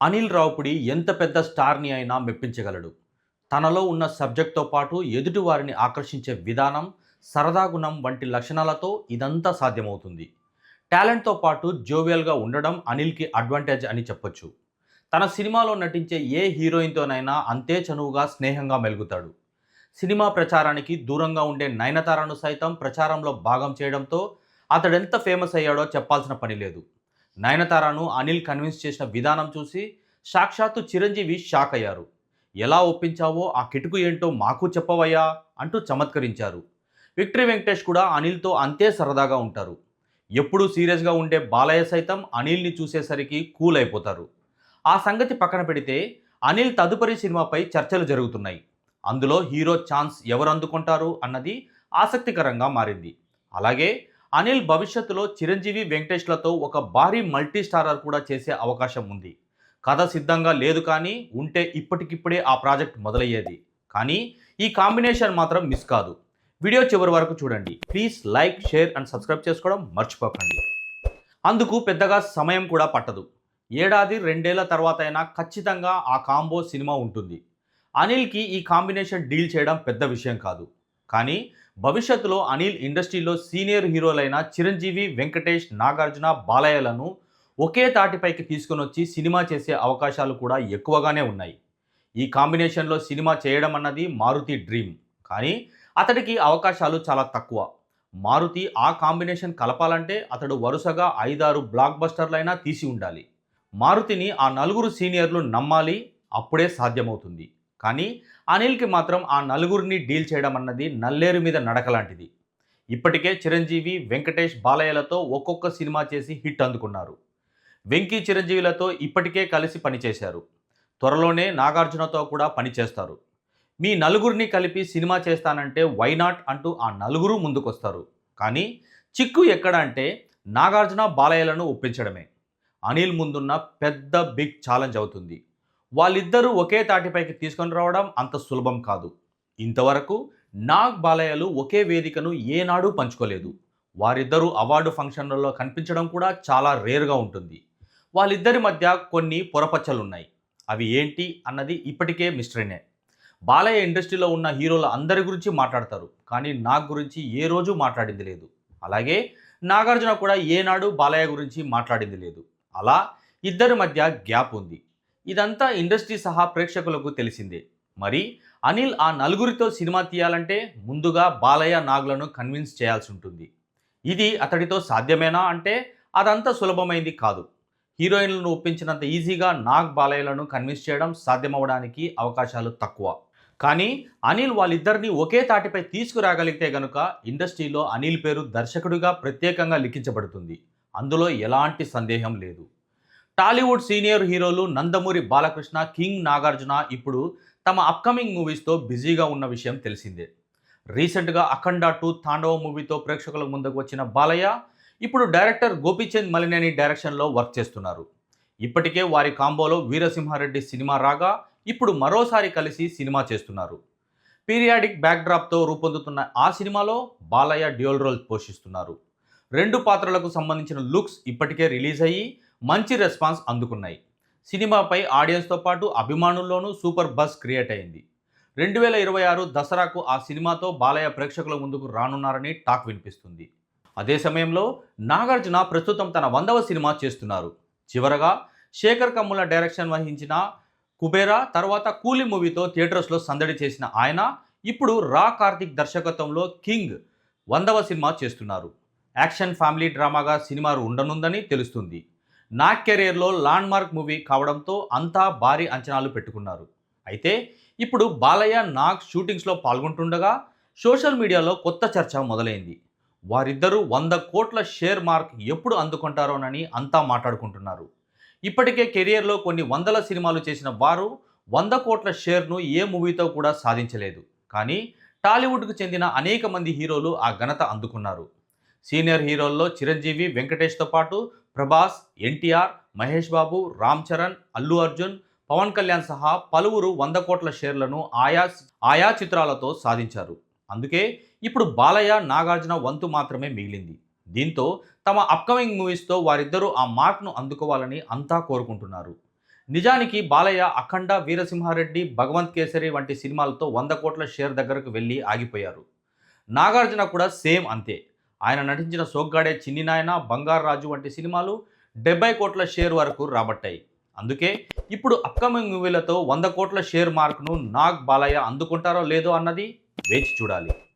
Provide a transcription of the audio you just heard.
అనిల్ రావుపుడి ఎంత పెద్ద స్టార్ని అయినా మెప్పించగలడు. తనలో ఉన్న సబ్జెక్ట్తో పాటు ఎదుటి వారిని ఆకర్షించే విధానం సరదా గుణం వంటి లక్షణాలతో ఇదంతా సాధ్యమవుతుంది. టాలెంట్తో పాటు జోవియల్గా ఉండడం అనిల్కి అడ్వాంటేజ్ అని చెప్పొచ్చు. తన సినిమాలో నటించే ఏ హీరోయిన్తోనైనా అంతే చనువుగా స్నేహంగా మెలుగుతాడు. సినిమా ప్రచారానికి దూరంగా ఉండే నయనతారను సైతం ప్రచారంలో భాగం చేయడంతో అతడెంత ఫేమస్ అయ్యాడో చెప్పాల్సిన పని లేదు. నయనతారను అనిల్ కన్విన్స్ చేసిన విధానం చూసి సాక్షాత్తు చిరంజీవి షాక్ అయ్యారు. ఎలా ఒప్పించావో ఆ కిటుకు ఏంటో మాకు చెప్పవయ్యా అంటూ చమత్కరించారు. విక్టరీ వెంకటేష్ కూడా అనిల్తో అంతే సరదాగా ఉంటారు. ఎప్పుడూ సీరియస్గా ఉండే బాలయ్య సైతం అనిల్ని చూసేసరికి కూల్ అయిపోతారు. ఆ సంగతి పక్కన పెడితే అనిల్ తదుపరి సినిమాపై చర్చలు జరుగుతున్నాయి. అందులో హీరో ఛాన్స్ ఎవరు అందుకుంటారు అన్నది ఆసక్తికరంగా మారింది. అలాగే అనిల్ భవిష్యత్తులో చిరంజీవి వెంకటేష్లతో ఒక భారీ మల్టీ స్టారర్ కూడా చేసే అవకాశం ఉంది. కథ సిద్ధంగా లేదు కానీ ఉంటే ఇప్పటికిప్పుడే ఆ ప్రాజెక్ట్ మొదలయ్యేది. కానీ ఈ కాంబినేషన్ మాత్రం మిస్ కాదు. వీడియో చివరి వరకు చూడండి. Please like share and subscribe చేసుకోవడం మర్చిపోకండి. అందుకు పెద్దగా సమయం కూడా పట్టదు. ఏడాది రెండేళ్ళ తర్వాత అయినా ఖచ్చితంగా ఆ కాంబో సినిమా ఉంటుంది. అనిల్కి ఈ కాంబినేషన్ డీల్ చేయడం పెద్ద విషయం కాదు. కానీ భవిష్యత్తులో అనిల్ ఇండస్ట్రీలో సీనియర్ హీరోలైన చిరంజీవి వెంకటేష్ నాగార్జున బాలయ్యలను ఒకే తాటిపైకి తీసుకొని వచ్చి సినిమా చేసే అవకాశాలు కూడా ఎక్కువగానే ఉన్నాయి. ఈ కాంబినేషన్లో సినిమా చేయడం అన్నది మారుతి డ్రీమ్. కానీ అతడికి అవకాశాలు చాలా తక్కువ. మారుతి ఆ కాంబినేషన్ కలపాలంటే అతడు వరుసగా ఐదారు బ్లాక్ బస్టర్లైనా తీసి ఉండాలి. మారుతిని ఆ నలుగురు సీనియర్లు నమ్మాలి అప్పుడే సాధ్యమవుతుంది. కానీ అనిల్కి మాత్రం ఆ నలుగురిని డీల్ చేయడం అన్నది నల్లేరు మీద నడక లాంటిది ఇప్పటికే చిరంజీవి వెంకటేష్ బాలయ్యలతో ఒక్కొక్క సినిమా చేసి హిట్ అందుకున్నారు. వెంకీ చిరంజీవిలతో ఇప్పటికే కలిసి పనిచేశారు. త్వరలోనే నాగార్జునతో కూడా పనిచేస్తారు మీ నలుగురిని కలిపి సినిమా చేస్తానంటే వైనాట్ అంటూ ఆ నలుగురు ముందుకొస్తారు. కానీ చిక్కు ఎక్కడ అంటే నాగార్జున బాలయ్యలను ఒప్పించడమే. అనిల్ ముందున్న పెద్ద బిగ్ ఛాలెంజ్ అవుతుంది. వాళ్ళిద్దరూ ఒకే తాటిపైకి తీసుకొని రావడం అంత సులభం కాదు. ఇంతవరకు నాగ్ బాలయ్యలు ఒకే వేదికను ఏనాడూ పంచుకోలేదు. వారిద్దరూ అవార్డు ఫంక్షన్లలో కనిపించడం కూడా చాలా రేర్గా ఉంటుంది. వాళ్ళిద్దరి మధ్య కొన్ని పొరపచ్చలున్నాయి. అవి ఏంటి అన్నది ఇప్పటికే మిస్టరీనే. బాలయ్య ఇండస్ట్రీలో ఉన్న హీరోల అందరి గురించి మాట్లాడతారు కానీ నాగ్ గురించి ఏ రోజు మాట్లాడింది లేదు. అలాగే నాగార్జున కూడా ఏనాడు బాలయ్య గురించి మాట్లాడింది లేదు. అలా ఇద్దరి మధ్య గ్యాప్ ఉంది. ఇదంతా ఇండస్ట్రీ సహా ప్రేక్షకులకు తెలిసిందే. మరి అనిల్ ఆ నలుగురితో సినిమా తీయాలంటే ముందుగా బాలయ్య నాగులను కన్విన్స్ చేయాల్సి ఉంటుంది ఇది అతడితో సాధ్యమేనా అంటే అదంతా సులభమైంది కాదు. హీరోయిన్లను ఒప్పించినంత ఈజీగా నాగ్ బాలయ్యలను కన్విన్స్ చేయడం సాధ్యమవడానికి అవకాశాలు తక్కువ. కానీ అనిల్ వాళ్ళిద్దరిని ఒకే తాటిపై తీసుకురాగలిగితే గనుక ఇండస్ట్రీలో అనిల్ పేరు దర్శకుడిగా ప్రత్యేకంగా లిఖించబడుతుంది. అందులో ఎలాంటి సందేహం లేదు. టాలీవుడ్ సీనియర్ హీరోలు నందమూరి బాలకృష్ణ కింగ్ నాగార్జున ఇప్పుడు తమ అప్కమింగ్ మూవీస్తో బిజీగా ఉన్న విషయం తెలిసిందే. రీసెంట్గా అఖండ టూ తాండవ మూవీతో ప్రేక్షకుల ముందుకు వచ్చిన బాలయ్య ఇప్పుడు డైరెక్టర్ గోపీచంద్ మలినేని డైరెక్షన్లో వర్క్ చేస్తున్నారు. ఇప్పటికే వారి కాంబోలో వీరసింహారెడ్డి సినిమా రాగా ఇప్పుడు మరోసారి కలిసి సినిమా చేస్తున్నారు. పీరియాడిక్ బ్యాక్డ్రాప్తో రూపొందుతున్న ఆ సినిమాలో బాలయ్య డ్యూయల్ రోల్ పోషిస్తున్నారు. రెండు పాత్రలకు సంబంధించిన లుక్స్ ఇప్పటికే రిలీజ్ అయ్యి మంచి రెస్పాన్స్ అందుకున్నాయి. సినిమాపై ఆడియన్స్తో పాటు అభిమానుల్లోనూ సూపర్ బస్ క్రియేట్ అయింది. రెండు వేల ఇరవై ఆరు దసరాకు ఆ సినిమాతో బాలయ్య ప్రేక్షకుల ముందుకు రానున్నారని టాక్ వినిపిస్తుంది. అదే సమయంలో నాగార్జున ప్రస్తుతం తన వందవ సినిమా చేస్తున్నారు. చివరగా శేఖర్ కమ్ముల డైరెక్షన్ వహించిన కుబేరా తర్వాత కూలీ మూవీతో థియేటర్స్లో సందడి చేసిన ఆయన ఇప్పుడు రా కార్తిక్ దర్శకత్వంలో కింగ్ వందవ సినిమా చేస్తున్నారు. యాక్షన్ ఫ్యామిలీ డ్రామాగా సినిమా ఉండనుందని తెలుస్తుంది. నా కెరీర్లో ల్యాండ్ మార్క్ మూవీ కావడంతో అంతా భారీ అంచనాలు పెట్టుకున్నారు. అయితే ఇప్పుడు బాలయ్య నాగ్ షూటింగ్స్లో పాల్గొంటుండగా సోషల్ మీడియాలో కొత్త చర్చ మొదలైంది. వారిద్దరూ వంద కోట్ల షేర్ మార్క్ ఎప్పుడు అందుకుంటారోనని అంతా మాట్లాడుకుంటున్నారు. ఇప్పటికే కెరియర్లో కొన్ని వందల సినిమాలు చేసిన వారు వంద కోట్ల షేర్ను ఏ మూవీతో కూడా సాధించలేదు. కానీ టాలీవుడ్కు చెందిన అనేక మంది హీరోలు ఆ ఘనత అందుకున్నారు. సీనియర్ హీరోల్లో చిరంజీవి వెంకటేష్తో పాటు ప్రభాస్ ఎన్టీఆర్ మహేష్ బాబు రామ్ చరణ్ అల్లు అర్జున్ పవన్ కళ్యాణ్ సహా పలువురు వంద కోట్ల షేర్లను ఆయా ఆయా చిత్రాలతో సాధించారు. అందుకే ఇప్పుడు బాలయ్య నాగార్జున వంతు మాత్రమే మిగిలింది. దీంతో తమ అప్కమింగ్ మూవీస్తో వారిద్దరూ ఆ మార్క్ను అందుకోవాలని అంతా కోరుకుంటున్నారు. నిజానికి బాలయ్య అఖండ వీరసింహారెడ్డి భగవంత్ కేసరి వంటి సినిమాలతో వంద కోట్ల షేర్ దగ్గరకు వెళ్ళి ఆగిపోయారు. నాగార్జున కూడా సేమ్ అంతే. ఆయన నటించిన సోగ్గాడే చిన్ని నాయన బంగారు రాజు వంటి సినిమాలు డెబ్బై కోట్ల షేర్ వరకు రాబట్టాయి. అందుకే ఇప్పుడు అప్కమింగ్ మూవీలతో వంద కోట్ల షేర్ మార్క్ను నాగ్ బాలయ్య అందుకుంటారో లేదో అన్నది వేచి చూడాలి.